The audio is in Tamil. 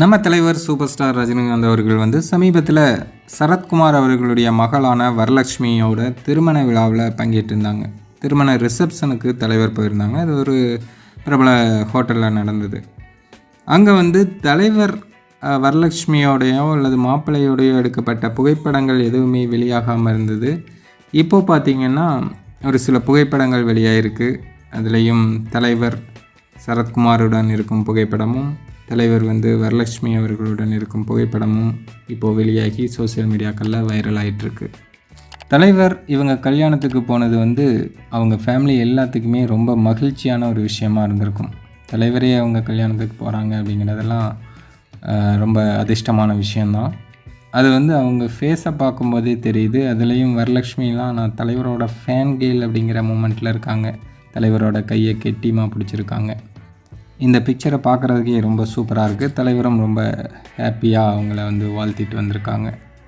நம்ம தலைவர் சூப்பர் ஸ்டார் ரஜினிகாந்த் அவர்கள் வந்து சமீபத்தில் சரத்குமார் அவர்களுடைய மகளான வரலட்சுமியோட திருமண விழாவில் பங்கேற்றிருந்தாங்க. திருமண ரிசப்ஷனுக்கு தலைவர் போயிருந்தாங்க. அது ஒரு பிரபல ஹோட்டலில் நடந்தது. அங்கே வந்து தலைவர் வரலட்சுமியோடையோ அல்லது மாப்பிள்ளையோடையோ எடுக்கப்பட்ட புகைப்படங்கள் எதுவுமே வெளியாகாமல் இருந்தது. இப்போ பார்த்தீங்கன்னா ஒரு சில புகைப்படங்கள் வெளியாகிருக்கு அதுலேயும் தலைவர் சரத்குமாருடன் இருக்கும் புகைப்படமும் தலைவர் வந்து வரலட்சுமி அவர்களுடன் இருக்கும் புகைப்படமும் இப்போது வெளியாகி சோஷியல் மீடியாக்களில் வைரல் ஆகிட்டுருக்கு தலைவர் இவங்க கல்யாணத்துக்கு போனது வந்து அவங்க ஃபேமிலி எல்லாத்துக்குமே ரொம்ப மகிழ்ச்சியான ஒரு விஷயமா இருந்திருக்கும். தலைவரே அவங்க கல்யாணத்துக்கு போகிறாங்க அப்படிங்கிறதெல்லாம் ரொம்ப அதிர்ஷ்டமான விஷயந்தான் அது வந்து அவங்க ஃபேஸை பார்க்கும்போதே தெரியுது. அதுலேயும் வரலட்சுமிலாம் நான் தலைவரோட ஃபேன் கேல் அப்படிங்கிற மூமெண்ட்டில் இருக்காங்க. தலைவரோட கையை கெட்டியமாக பிடிச்சிருக்காங்க. இந்த பிக்சரை பார்க்குறதுக்கே ரொம்ப சூப்பராக இருக்குது தலைவரும் ரொம்ப ஹாப்பியாக அவங்கள வந்து வாழ்த்திட்டு வந்திருக்காங்க.